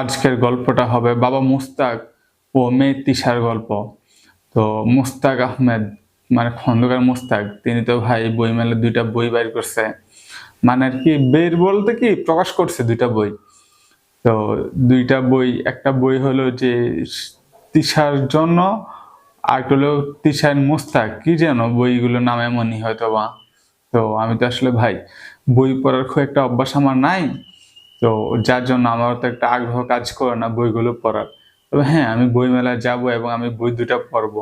আজকের গল্পটা হবে বাবা মুস্তাক ও মেয়ে তিশার গল্প। তো মুস্তাক আহমেদ মানে খন্দকার মুস্তাক, তিনি তো ভাই বইমেলে দুইটা বই বাইর করছে। মানে আর কি বের বলতে কি প্রকাশ করছে দুইটা বই। তো দুইটা বই, একটা বই হলো যে তিশার জন্য, আর হলো তিশার মুস্তাক। কি যেন বইগুলো নাম এমনই হয়তো বা তো আমি তো আসলে ভাই, বই পড়ার খুব একটা অভ্যাস আমার নাই। তো যার জন্য আমার তো একটা আগ্রহ কাজ করে না বইগুলো পড়ার। তবে হ্যাঁ আমি বই মেলায় যাব এবং আমি বই দুটা পড়ব।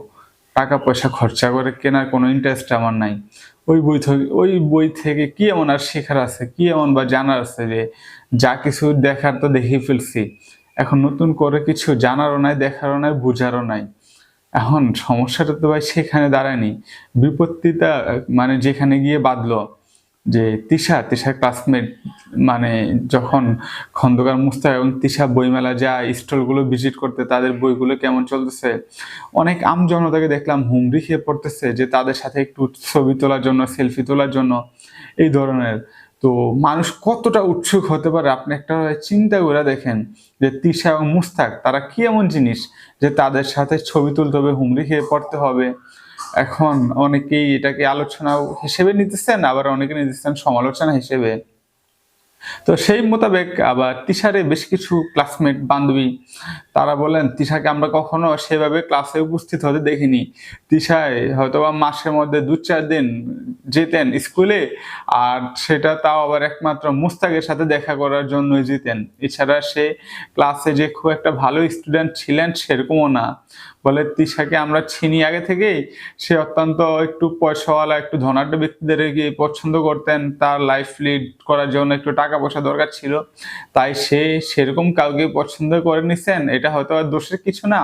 টাকা পয়সা খরচা করে কেনার কোনো ইন্টারেস্ট আমার নাই। ওই বই থেকে ওই বই থেকে কি এমন আর শেখার আছে, কি এমন বা জানার আছে যে যা কিছু দেখার তো দেখেই ফেলছি। এখন নতুন করে কিছু জানারও নাই, দেখারও নাই, বোঝারও নাই। এখন সমস্যাটা তো ভাই সেখানে দাঁড়ায়নি। বিপত্তিটা মানে যেখানে গিয়ে বাঁধলো যে তিশা, তিশার ক্লাসমেট মানে যখন খন্দকার মুস্তাক এবং তিশা বইমেলা যা স্টলগুলো ভিজিট করতে, তাদের বইগুলো কেমন চলতেছে? অনেক আমজনতাকে দেখলাম হুমড়ি খেয়ে পড়তেছে যে তাদের সাথে একটু ছবি তোলার জন্য সেলফি তোলার জন্য, এই ধরনের। তো মানুষ কতটা উৎসুক হতে পারে? আপনি একটা চিন্তা করে দেখেন যে তিশা এবং মুস্তাক, তারা কি এমন জিনিস যে তাদের সাথে ছবি তুলতে হবে, হুমড়ি খেয়ে পড়তে হবে? এখন অনেকেই এটাকে আলোচনা হিসেবে নিতেছেন আবার অনেকে নিতেছেন সমালোচনা হিসেবে। তো সেই মোতাবেক আবার তিশারে বেশ কিছু ক্লাসমেট বান্ধবী, তারা বলেন, তিশাকে আমরা কখনো সেভাবে ক্লাসে উপস্থিত হতে দেখিনি। তিশায় হয়তো বা মাসের মধ্যে দু চার দিন যেতেন স্কুলে আর সেটা তাও আবার একমাত্র মুস্তাকের সাথে দেখা করার জন্যই যেতেন। এছাড়া সে ক্লাসে যে খুব একটা ভালো স্টুডেন্ট ছিলেন সেরকমও না। বলে, তিশাকে আমরা চিনি আগে থেকেই। সে অত্যন্ত একটু পয়সাওয়ালা, একটু ধনাঢ্য ব্যক্তিদের পছন্দ করতেন। তার লাইফ লিড করার জন্য একটু টাকা পয়সা দরকার ছিল, তাই সে সেরকম কাউকে পছন্দ করে নিছেন, এটা হয়তো আর দোষের কিছু না।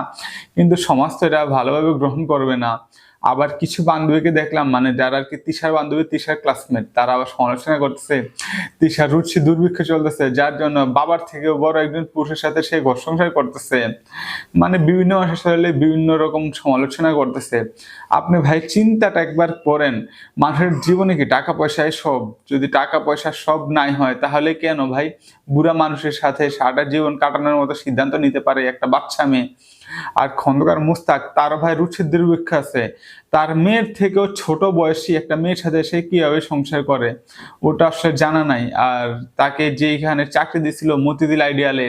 কিন্তু সমাজ তো এটা ভালোভাবে গ্রহণ করবে না। আবার কিছু বান্ধবীকে দেখলাম মানে যারা আর কি তিশার বান্ধবী, তিশার ক্লাসমেট তারা আবার সমালোচনা করতেছে, তিশার রুচি দুর্ভিক্ষ চলতেছে, যার জন্য বাবার থেকেও বড় একজন পুরুষের সাথে সে ঘর সংসার করতেছে। মানে বিভিন্ন আসলে বিভিন্ন রকম সমালোচনা করতেছে। আপনি ভাই, চিন্তাটা একবার করেন, মানুষের জীবনে কি টাকা পয়সায় সব? যদি টাকা পয়সা সব নাই হয়, তাহলে কেন ভাই? বুড়া মানুষের সাথে সারাটা জীবন কাটানোর মতো সিদ্ধান্ত নিতে পারে একটা বাচ্চা মেয়ে। আর খন্দকার মুস্তাক, তার ভাই রুচির দুর্ভিক্ষ আছে। তার মেয়ের থেকেও ছোট বয়সী একটা মেয়ের সাথে সে কীভাবে সংসার করে, ওটা আসলে জানা নাই। আর তাকে যে এখানে চাকরি দিছিল মতিদিল আইডিয়ালে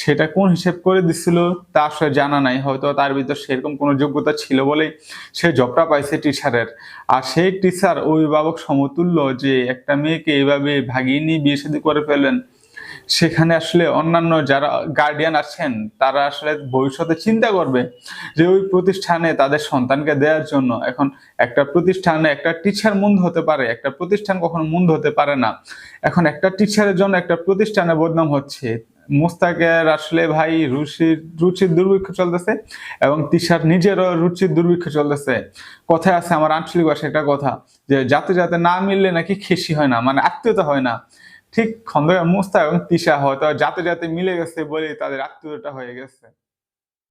সেটা কোন হিসেব করে দিছিল তা আসলে জানা নাই। হয়তো তার ভিতর সেরকম কোনো যোগ্যতা ছিল বলেই সে জবটা পাইছে টিচারের। আর সেই টিচার অভিভাবক সমতুল্য যে একটা মেয়েকে এইভাবে ভাগিয়ে নিয়ে বিয়ে শাদী করে ফেলেন সেখানে আসলে অন্যান্য যারা গার্ডিয়ান আছেন, তারা আসলে ভবিষ্যতে চিন্তা করবে যে ওই প্রতিষ্ঠানে তাদের সন্তানকে দেওয়ার জন্য এখন একটা প্রতিষ্ঠানে একটা টিচার মন্দ হতে পারে, একটা প্রতিষ্ঠান কখনো মন্দ হতে পারে না। এখন একটা টিচারের জন্য একটা প্রতিষ্ঠানে বদনাম হচ্ছে। মোস্তাকের আসলে ভাই রুচির রুচির দুর্ভিক্ষ চলতেছে এবং তিশার নিজেরও রুচির দুর্ভিক্ষ চলতেছে। কথায় আছে আমার আঞ্চলিক ভাষায় একটা কথা যে, যাতে যাতে না মিললে নাকি খেসি হয় না মানে আত্মীয়তা হয় না। ঠিক খন্দকার মুস্তা এবং তিশা হয়তো যাতে যাতে মিলে গেছে বলে তাদের আত্মীয়টা হয়ে গেছে।